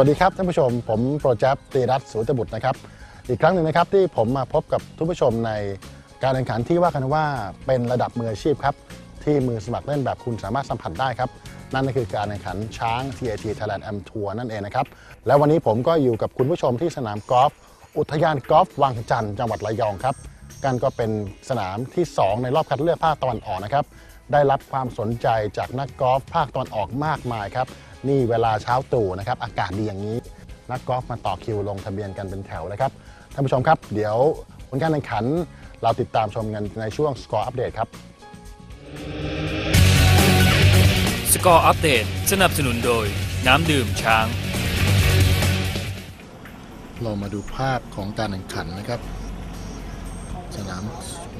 สวัสดีครับท่านผู้ชม ผมโปรเจกต์ตีรัตน์สูตบุตรนะครับ อีกครั้งหนึ่งนะครับที่ผมมาพบกับทุกผู้ชมในการแข่งขันที่ว่ากันว่าเป็นระดับมืออาชีพครับ ที่มือสมัครเล่นแบบคุณสามารถสัมผัสได้ครับ นั่นก็คือการแข่งขันช้าง TAT Thailand M Tour นั่นเองนะครับ และวันนี้ผมก็อยู่กับคุณผู้ชมที่สนามกอล์ฟอุทยานกอล์ฟวังจันทร์จังหวัดระยองครับกันก็เป็นสนามที่ 2 ในรอบคัดเลือกภาคตะวันออกนะครับได้รับความสนใจจากนักกอล์ฟภาคตะวันออกมากมายครับ นี่เวลาเช้าตรู่นะครับ อากาศดีอย่างนี้ นักกอล์ฟมาต่อคิวลงทะเบียนกันเป็นแถวนะครับ ท่านผู้ชมครับ เดี๋ยวผลการแข่งขัน เราติดตามชมกันในช่วงสกอร์อัปเดตครับสกอร์อัปเดตสนับสนุนโดย น้ำดื่มช้าง เรามาดูภาพของการแข่งขันนะครับ สนาม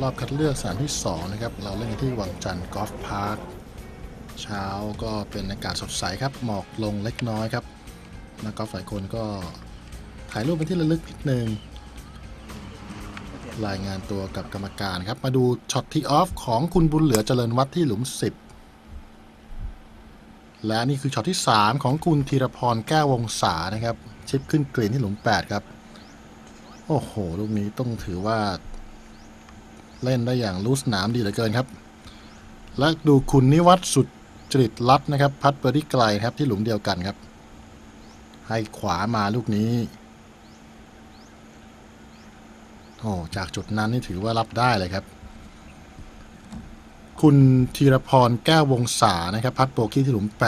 รอบคัดเลือกสนามที่ 2 นะครับ เราเล่นกันที่วังจันทร์กอล์ฟพาร์ค เช้าก็เป็นอากาศสดใสครับ หมอกลงเล็กน้อยครับนักกอล์ฟหลายคนก็ถ่ายรูปเป็นที่ระลึกนิดนึงรายงานตัวกับกรรมการครับ มาดูช็อตที่ออฟของคุณบุญเหลือเจริญวัดที่หลุม 10 และนี่คือช็อตที่ 3 ของคุณธีรพรแก้ววงศานะครับ ชิปขึ้นกรีนที่หลุม 8 ครับ โอ้โห ลูกนี้ต้องถือว่า เล่นได้อย่างรู้สนามดีเหลือเกินครับ และดูคุณนิวัฒน์สุด จริตรัตน์นะครับ พัดเบอร์ดี้ไกลครับที่หลุมเดียวกันครับ ให้ขวามาลูกนี้โอ้จากจุดนั้นนี่ถือว่ารับได้เลยครับ คุณธีรพรแก้ววงศานะครับ พัดโบกี้ที่หลุม 8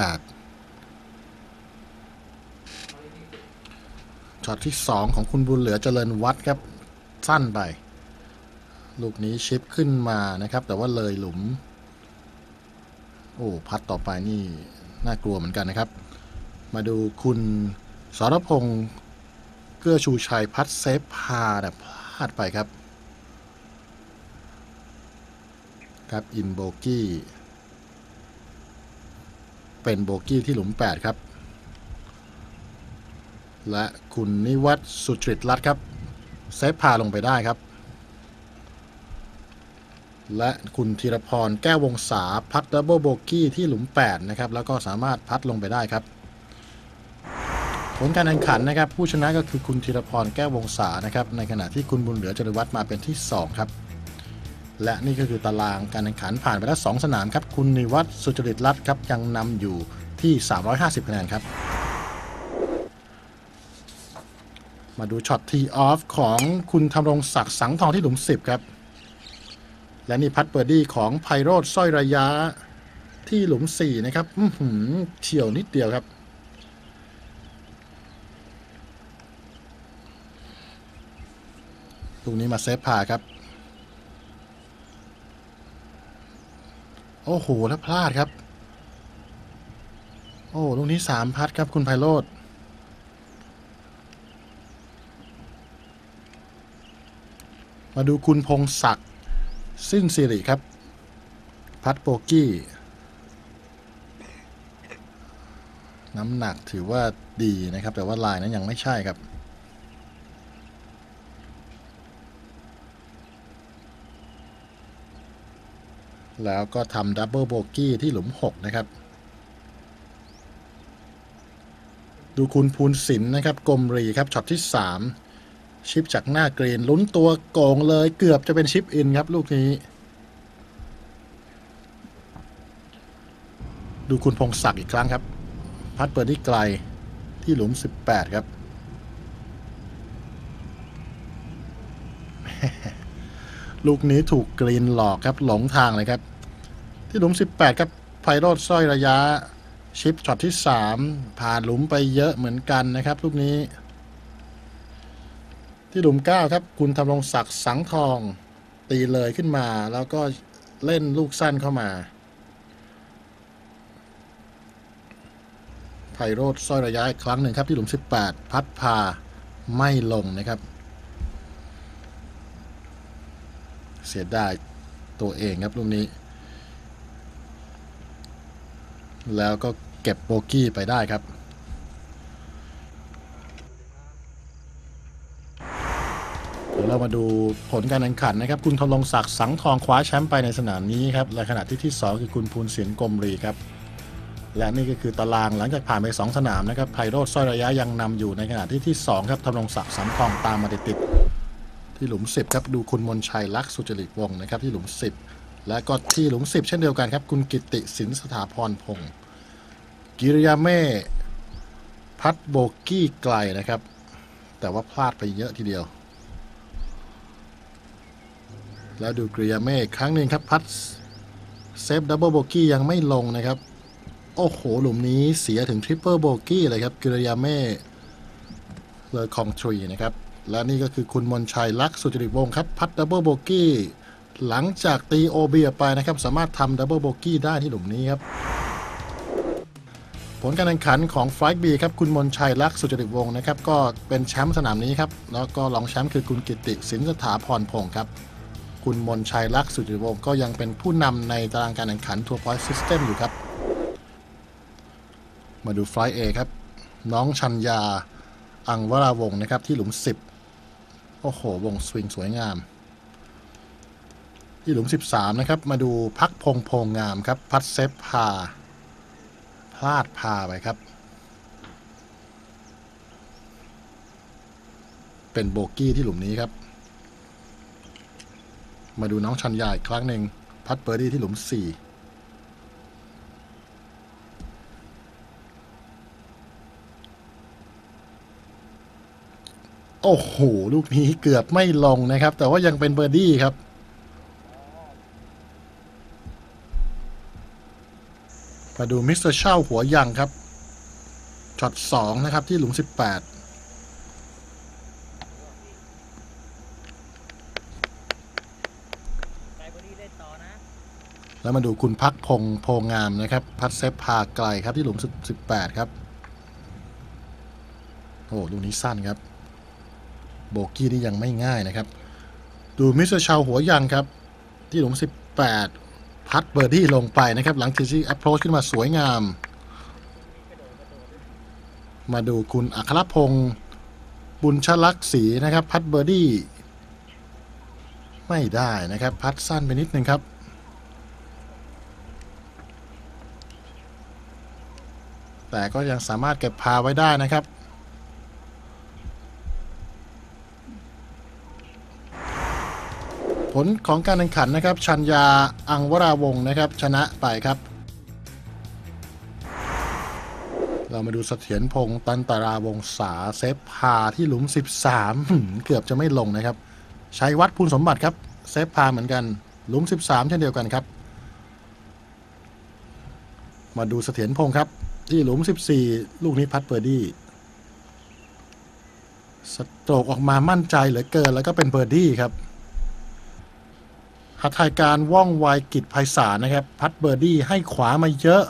ช็อตที่ 2 ของคุณบุญเหลือเจริญวัดครับ สั้นไป ลูกนี้ชิปขึ้นมานะครับ แต่ว่าเลยหลุม อ้พัดต่อไปนี่น่ากลัวเหมือนกันนะครับ มาดูคุณสรพงศ์เกื้อชูชัยพัดเซฟพาแต่พลาดไปครับ ครับ อินโบกี้ เป็นโบกี้ที่หลุม 8 ครับ และคุณนิวัฒน์สุจริตรัตครับ เซฟพาลงไปได้ครับ และคุณธีรพรแก้ววงศาพัดดับเบิลโบกี้ที่หลุม 8 นะครับ แล้วก็สามารถพัดลงไปได้ครับ ผลการแข่งขันนะครับ ผู้ชนะก็คือคุณธีรพรแก้ววงศานะครับ ในขณะที่คุณบุญเหลือจริวัฒน์มาเป็นที่ 2 ครับ และนี่ก็คือตารางการแข่งขันผ่านไปแล้ว 2 สนามครับ คุณนิวัฒน์สุจริตรัตน์ครับยังนำอยู่ที่ 350 คะแนนครับมาดูช็อตทีออฟของคุณธำรงศักดิ์สังทองที่หลุม 10 ครับ และนี่พัดเบอร์ดี้ของไพโรธสร้อยระยะที่หลุม4นะครับ อืเฉียวนิดเดียวครับตรงนี้มาเซฟพาครับ โอ้โห แล้วพลาดครับ โอ้ลูกนี้สามพัดครับคุณไพโรธมาดูคุณพงศักดิ์ สิ้นสิริครับ พัดโปกี้ น้ำหนักถือว่าดีนะครับ แต่ว่าลายนั้นยังไม่ใช่ครับแล้วก็ทำดับเบิลโบกี้ที่หลุม 6 นะครับ ดูคุณภูนศิลป์นะครับกรมรีครับช็อตที่ 3 ชิปจากหน้ากรีนลุ้นตัวโกงเลยเกือบจะเป็นชิปอินครับลูกนี้ ดูคุณพงศักดิ์อีกครั้งครับ พัดเปิดที่ไกลที่หลุม 18 ครับ ลูกนี้ถูกกรีนหลอกครับหลงทางเลยครับ ที่หลุม 18 ครับไพโรธสร้อยระยะชิปช็อตที่ 3 ผ่านหลุมไปเยอะเหมือนกันนะครับ ลูกนี้ ที่หลุม9ครับคุณธำรงศักดิ์สังทอง ตีเลยขึ้นมา แล้วก็เล่นลูกสั้นเข้ามาไพโรธสร้อยระยะครั้งหนึ่งครับที่หลุม 18 พัดพาไม่ลงนะครับ เสียดายตัวเองครับลูกนี้ แล้วก็เก็บโบกี้ไปได้ครับ เรามาดูผลการแข่งขันนะครับ คุณธนงศักดิ์สังทองคว้าแชมป์ไปในสนามนี้ครับและขณะที่ที่ 2 คือคุณภูนศิลป์กรมรีครับ และนี่ก็คือตารางหลังจากผ่านไป 2 สนามนะครับไพโรธสร้อยระยะยังนำอยู่ในขณะที่ที่ 2 ครับธำรงศักดิ์สำคองตามมาติดๆที่หลุม 10 ครับดูคุณมนชัยลักษ์สุจริตวงศ์นะครับที่หลุม 10 และก็ที่หลุม 10 เช่นเดียวกันครับคุณกิตติสินสถาพรพงศ์กิริยาเม่พัดโบกี้ไกลนะครับ แต่ว่าพลาดไปเยอะทีเดียว แล้วดูกริยาเม่ครั้งหนึ่งครับพัดเซฟดับเบิลโบกี้ยังไม่ลงนะครับ โอ้โห หลุมนี้เสียถึงทริปเปิลโบกี้เลยครับกริยาเม่เลยคองทรีนะครับ และนี่ก็คือคุณมนชัยลักษณ์สุจริตวงศ์ครับ พัดดับเบิลโบกี้หลังจากตีโอเบียไปนะครับ สามารถทำดับเบิลโบกี้ได้ที่หลุมนี้ครับผลการแข่งขันของไฟล์บีครับ คุณมนชัยลักษณ์สุจริตวงศ์นะครับ ก็เป็นแชมป์สนามนี้ครับ แล้วก็รองแชมป์คือคุณกิติสินสถาพรพงศ์ครับ คุณมนชัยลักษณ์สุจิวงศ์ก็ยังเป็นผู้นำในตารางการแข่งขันทัวร์พอยต์ซิสเต็มอยู่ครับ มาดูไฟล์ A ครับ น้องชัญญา อังวราวงศ์นะครับที่หลุม 10 โอ้โห วงสวิงสวยงาม ที่หลุม 13 นะครับ มาดูพักพงพงงามครับ พัดเซฟพา พลาดพาไปครับ เป็นโบกี้ที่หลุมนี้ครับ มาดูน้องชัญญาอีกครั้งหนึ่งพัดเบอร์ดี้ที่หลุม 4โอ้โห ลูกนี้เกือบไม่ลงนะครับ แต่ว่ายังเป็นเบอร์ดี้ครับ มาดูมิสเตอร์เช่าหัวยังครับช็อต2นะครับที่หลุม 18 แล้วมาดูคุณพักพงษ์โพงามนะครับ พัดเซฟพาไกลครับที่หลุม18 ครับ โอ้ลูกนี้สั้นครับ โบกี้นี่ยังไม่ง่ายนะครับ ดูมิสเตอร์ชาวหัวยังครับ ที่หลุม 18 พัดเบอร์ดี้ลงไปนะครับ หลังจากที่แอปโรชขึ้นมาสวยงาม มาดูคุณอัครพงศ์บุญชลักษ์ศรีนะครับ พัดเบอร์ดี้ไม่ได้นะครับ พัดสั้นไปนิดนึงครับ แต่ก็ยังสามารถเก็บพาไว้ได้นะครับ ผลของการแข่งขันนะครับ ชัญญาอังวราวงศ์นะครับ ชนะไปครับ เรามาดูเสถียรพงศ์ตันตาราวงศาเซฟพาที่หลุม 13หืมเกือบจะไม่ลงนะครับชัยวัฒน์ภูลสมบัติครับ เซฟพาเหมือนกันหลุม 13 เช่นเดียวกันครับ มาดูเสถียรพงศ์ครับ ที่หลุม 14 ลูกนี้พัดเบอร์ดี้สโตรกออกมามั่นใจเหลือเกินแล้วก็เป็นเบอร์ดี้ครับหัตถการว่องไวกิจไพศาลนะครับ พัดเบอร์ดี้ให้ขวามาเยอะ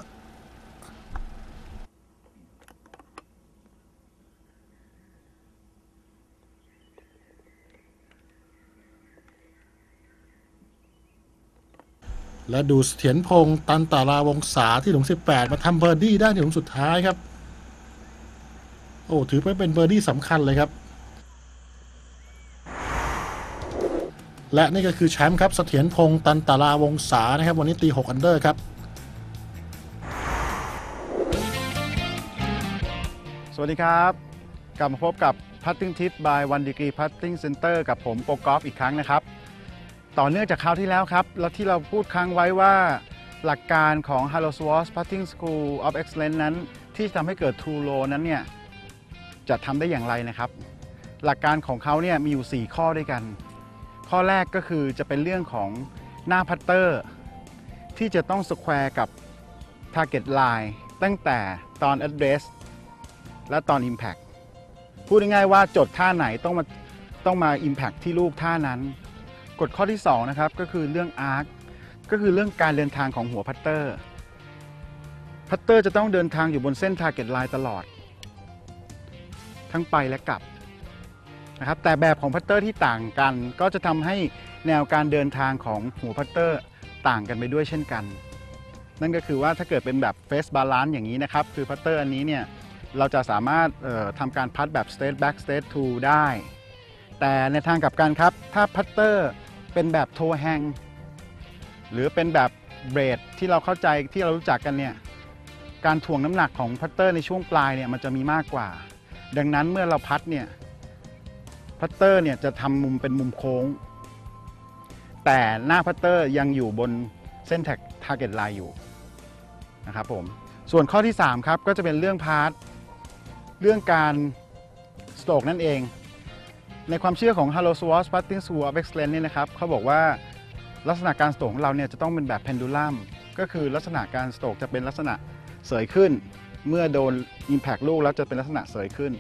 และดูเสถียรพงศ์ตันตาราวงศาที่หลุม 18 มาทำเบอร์ดี้ได้ในหลุมสุดท้ายครับ โอ้ถือว่าเป็นเบอร์ดี้สำคัญเลยครับ และนี่ก็คือแชมป์ครับเสถียรพงศ์ตันตาราวงศานะครับ วันนี้ตี 6 อันเดอร์ครับสวัสดีครับ กลับมาพบกับ Putting Tip by One Degree Putting Center กับผมโปกอล์ฟอีกครั้งนะครับ ต่อเนื่องจากคราวที่แล้วครับ แล้วที่เราพูดค้างไว้ว่าหลักการของ Harlow Swartz Putting School of Excellence นั้น ที่จะทำให้เกิด True Low นั้นเนี่ยจะทำได้อย่างไรนะครับ หลักการของเขาเนี่ยมีอยู่ 4 ข้อด้วยกัน ข้อแรกก็คือจะเป็นเรื่องของหน้าพัตเตอร์ ที่จะต้องสแควร์กับ Target Line ตั้งแต่ตอน Address และตอน Impact พูดง่ายๆว่าจดท่าไหนต้องมาต้องมา Impact ที่ลูกท่านั้น กฎข้อที่2นะครับก็คือเรื่อง Arc ก็คือเรื่องการเดินทางของหัวพัตเตอร์ พัตเตอร์จะต้องเดินทางอยู่บนเส้น Target Line ตลอด ทั้งไปและกลับนะครับแต่แบบของพัตเตอร์ที่ต่างกัน ก็จะทำให้แนวการเดินทางของหัวพัตเตอร์ต่างกันไปด้วยเช่นกัน นั่นก็คือว่าถ้าเกิดเป็นแบบเฟสบาลานซ์อย่างนี้นะครับ คือพัตเตอร์อันนี้เนี่ยเราจะสามารถออทำการพัดแบบ straight back straight to ได้ แต่ในทางกลับกันครับ ถ้าพัตเตอร์ เป็นแบบโทแฮงหรือเป็นแบบเบรดที่เราเข้าใจที่เรารู้จักกันเนี่ยการถ่วงน้ำหนักของพัตเตอร์ในช่วงปลายเนี่ยมันจะมีมากกว่า ดังนั้นเมื่อเราพัดเนี่ยพัตเตอร์เนี่ยจะทำมุมเป็นมุมโค้ง แต่หน้าพัตเตอร์ยังอยู่บนเส้นแท็กทาร์เก็ตไลน์อยู่นะครับผมส่วนข้อที่ 3 ครับ ก็จะเป็นเรื่องพาร์ทเรื่องการสโตรกนั่นเอง ในความเชื่อของ Hello Swatch Putting School of Excellence เนี่ยนะครับเขาบอกว่าลักษณะการสโตกของเราเนี่ยจะต้องเป็นแบบเพนดูลัมก็คือลักษณะการสโตกจะเป็นลักษณะเสยขึ้น เมื่อโดน Impact ลูกแล้วจะเป็นลักษณะเสยขึ้น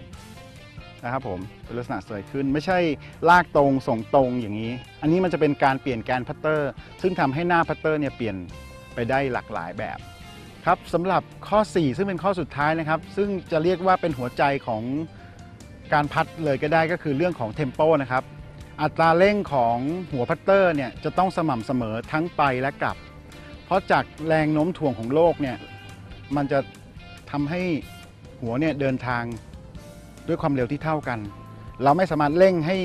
นะครับผมเป็นลักษณะเสยขึ้น ไม่ใช่ลากตรงส่งตรงอย่างนี้ อันนี้มันจะเป็นการเปลี่ยนแกนพัตเตอร์ ซึ่งทำให้หน้าพัตเตอร์เนี่ยเปลี่ยนไปได้หลากหลายแบบครับสำหรับข้อ 4 ซึ่งเป็นข้อสุดท้ายนะครับ ซึ่งจะเรียกว่าเป็นหัวใจของ การพัดเลยก็ได้ก็คือเรื่องของเทมโปนะครับ อัตราเร่งของหัวพัตเตอร์เนี่ยจะต้องสม่ำเสมอทั้งไปและกลับ เพราะจากแรงโน้มถ่วงของโลกเนี่ยมันจะทำให้หัวเนี่ยเดินทางด้วยความเร็วที่เท่ากัน เราไม่สามารถเร่งให้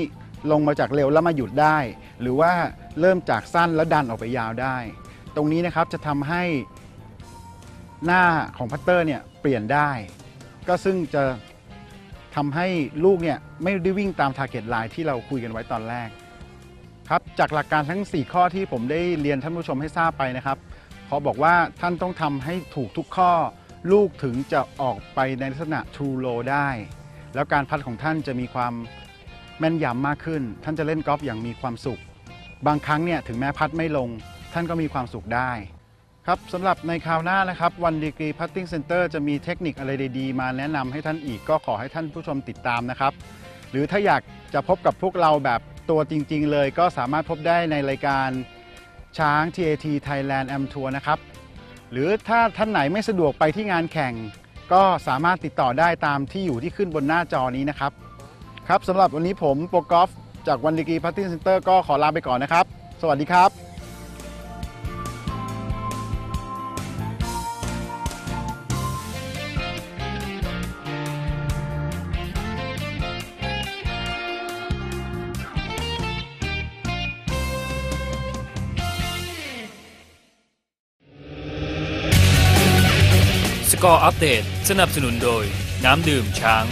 ลงมาจากเร็วแล้วมาหยุดได้ หรือว่าเริ่มจากสั้นแล้วดันออกไปยาวได้ ตรงนี้นะครับจะทำให้หน้าของพัตเตอร์เนี่ยเปลี่ยนได้ ก็ซึ่งจะ ทำให้ลูกเนี่ยไม่ได้วิ่งตาม Target Line ที่เราคุยกันไว้ตอนแรกครับจากหลักการทั้ง 4 ข้อที่ผมได้เรียนท่านผู้ชมให้ทราบไปนะครับเขาบอกว่าท่านต้องทำให้ถูกทุกข้อ ลูกถึงจะออกไปในลักษณะ True Low ได้ แล้วการพัดของท่านจะมีความแม่นยำมากขึ้น ท่านจะเล่นกอล์ฟอย่างมีความสุข บางครั้งเนี่ยถึงแม้พัดไม่ลง ท่านก็มีความสุขได้ ครับสำหรับในคราวหน้านะครับวันดีกรีพัตติ้งเซ็นเตอร์จะมีเทคนิคอะไรดีๆ มาแนะนำให้ท่านอีกก็ขอให้ท่านผู้ชมติดตามนะครับ หรือถ้าอยากจะพบกับพวกเราแบบตัวจริง ๆ เลยก็สามารถพบได้ในรายการช้าง TAT Thailand M Tour นะครับหรือถ้าท่านไหนไม่สะดวกไปที่งานแข่ง ก็สามารถติดต่อได้ตามที่อยู่ที่ขึ้นบนหน้าจอนี้นะครับ ครับสำหรับวันนี้ผมโปรกอล์ฟจากวันดีกรีพัตติ้งเซ็นเตอร์ก็ขอลาไปก่อนนะครับ สวัสดีครับ กอร์อัปเดต สนับสนุนโดย น้ำดื่มช้าง